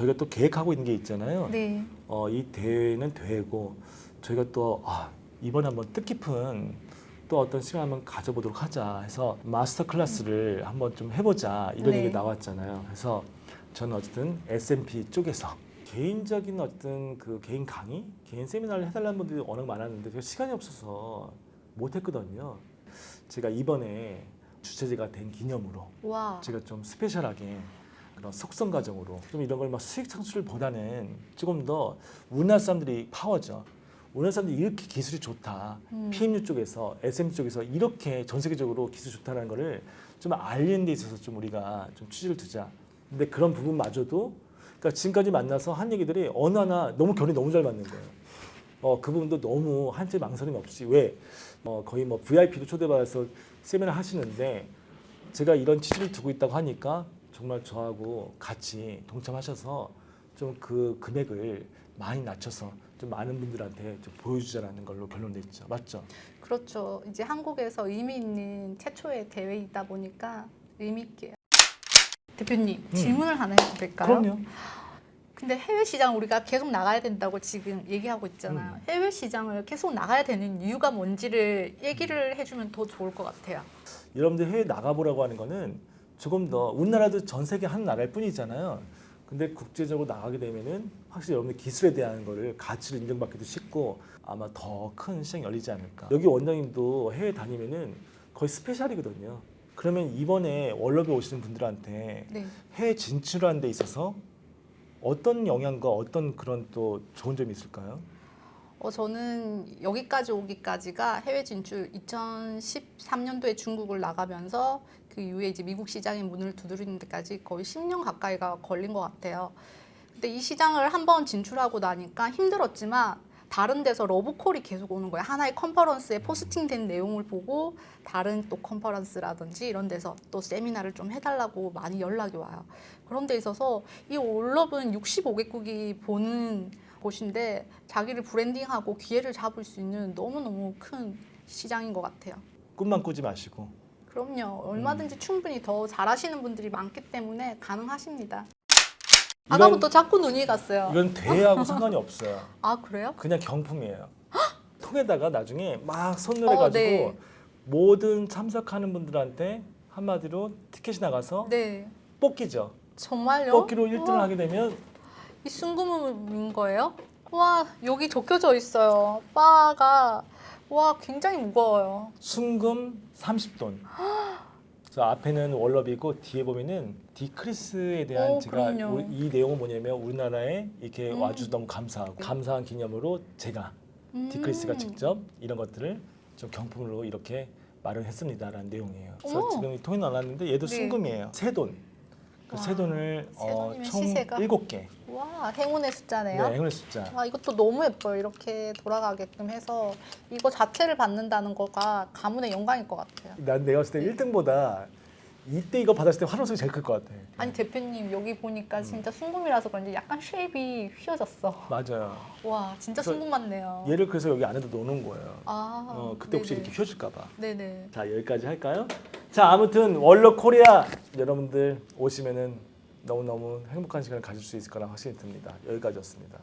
저희가 또 계획하고 있는 게 있잖아요. 네. 어, 이 대회는 대회고 저희가 또 아, 이번에 한번 뜻깊은 또 어떤 시간 한번 가져보도록 하자 해서 마스터 클래스를 한번 좀 해보자 이런 네. 얘기 나왔잖아요. 그래서 저는 어쨌든 S&P 쪽에서 개인적인 어떤 그 개인 강의, 개인 세미나를 해달라는 분들이 워낙 많았는데 제가 시간이 없어서 못했거든요. 제가 이번에 주최자가 된 기념으로 와. 제가 좀 스페셜하게 그런 속성 과정으로 좀 이런 걸 막 수익 창출보다는 조금 더 우리나라 사람들이 파워죠. 우리나라 사람들이 이렇게 기술이 좋다. 음. PMU 쪽에서 SM 쪽에서 이렇게 전 세계적으로 기술 이 좋다는 거를 좀 알리는 데 있어서 좀 우리가 좀 취지를 두자. 근데 그런 부분마저도 그러니까 지금까지 만나서 한 얘기들이 어느 하나 너무 결이 너무 잘 맞는 거예요. 어, 그 부분도 너무 한치 망설임 없이 왜 어, 거의 뭐 VIP도 초대받아서 세미나 하시는데 제가 이런 취지를 두고 있다고 하니까 정말 저하고 같이 동참하셔서 좀 그 금액을 많이 낮춰서 좀 많은 분들한테 좀 보여주자라는 걸로 결론냈죠. 맞죠? 그렇죠. 이제 한국에서 의미 있는 최초의 대회이다 보니까 의미 있게. 대표님 음. 질문을 하나 해도 될까요? 그럼요. 근데 해외 시장 우리가 계속 나가야 된다고 지금 얘기하고 있잖아요. 음. 해외 시장을 계속 나가야 되는 이유가 뭔지를 얘기를 해주면 더 좋을 것 같아요. 여러분들 해외 나가보라고 하는 거는 조금 더 우리나라도 전 세계 한 나라일 뿐이잖아요. 근데 국제적으로 나가게 되면은 확실히 여러분들 기술에 대한 거를 가치를 인정받기도 쉽고 아마 더 큰 시장이 열리지 않을까. 여기 원장님도 해외 다니면은 거의 스페셜이거든요. 그러면 이번에 월럽에 오시는 분들한테 네. 해외 진출하는 데 있어서 어떤 영향과 어떤 그런 또 좋은 점이 있을까요? 어, 저는 여기까지 오기까지가 해외 진출 2013년도에 중국을 나가면서 그 이후에 이제 미국 시장의 문을 두드리는 데까지 거의 10년 가까이가 걸린 것 같아요. 근데 이 시장을 한번 진출하고 나니까 힘들었지만 다른 데서 러브콜이 계속 오는 거예요. 하나의 컨퍼런스에 포스팅된 내용을 보고 다른 또 컨퍼런스라든지 이런 데서 또 세미나를 좀 해달라고 많이 연락이 와요. 그런 데 있어서 이 올럽은 65개국이 보는 곳인데 자기를 브랜딩하고 기회를 잡을 수 있는 너무너무 큰 시장인 것 같아요. 꿈만 꾸지 마시고 그럼요. 얼마든지 충분히 더 잘하시는 분들이 많기 때문에 가능하십니다. 이건- 아까부터 자꾸 눈이 갔어요. 이건 대회하고 상관이 없어요. 아 그래요? 그냥 경품이에요. 통에다가 나중에 막 손을해가지고 어, 네. 모든 참석하는 분들한테 한마디로 티켓이 나가서 네. 뽑기죠. 정말요? 뽑기로 1등을 우와, 하게 되면 이 순금인 거예요? 와 여기 적혀져 있어요. 바가 와 굉장히 무거워요. 순금 30돈. 저 앞에는 월럽이고 뒤에 보면은 디크리스에 대한 오, 제가 그럼요. 이 내용은 뭐냐면 우리나라에 이렇게 음. 와주셔서 너무 감사하고 감사한 기념으로 제가 디크리스가 음. 직접 이런 것들을 좀 경품으로 이렇게 마련했습니다라는 내용이에요. 그래서 어머. 지금 이 통이 나왔는데 얘도 네. 순금이에요. 세 돈. 그 와, 세 돈을 세 어, 돈이면 총 시세가? 일곱 개. 와 행운의 숫자네요. 네, 행운의 숫자. 아 이것도 너무 예뻐요. 이렇게 돌아가게끔 해서 이거 자체를 받는다는 거가 가문의 영광일 것 같아요. 난 내가 봤을 때 1등보다 이때 이거 받았을 때 환호성이 제일 클 것 같아. 아니 대표님 여기 음. 보니까 진짜 순금이라서 그런지 약간 쉐입이 휘어졌어. 맞아요. 와 진짜 그래서 순금 같네요. 얘를 그래서 여기 안에다 놓는 거예요. 아 어, 그때 혹시 네네. 이렇게 휘어질까 봐. 네네. 자 여기까지 할까요? 자 아무튼 월러 코리아 여러분들 오시면은 너무 너무 행복한 시간을 가질 수 있을 거라 확신이 듭니다. 여기까지였습니다.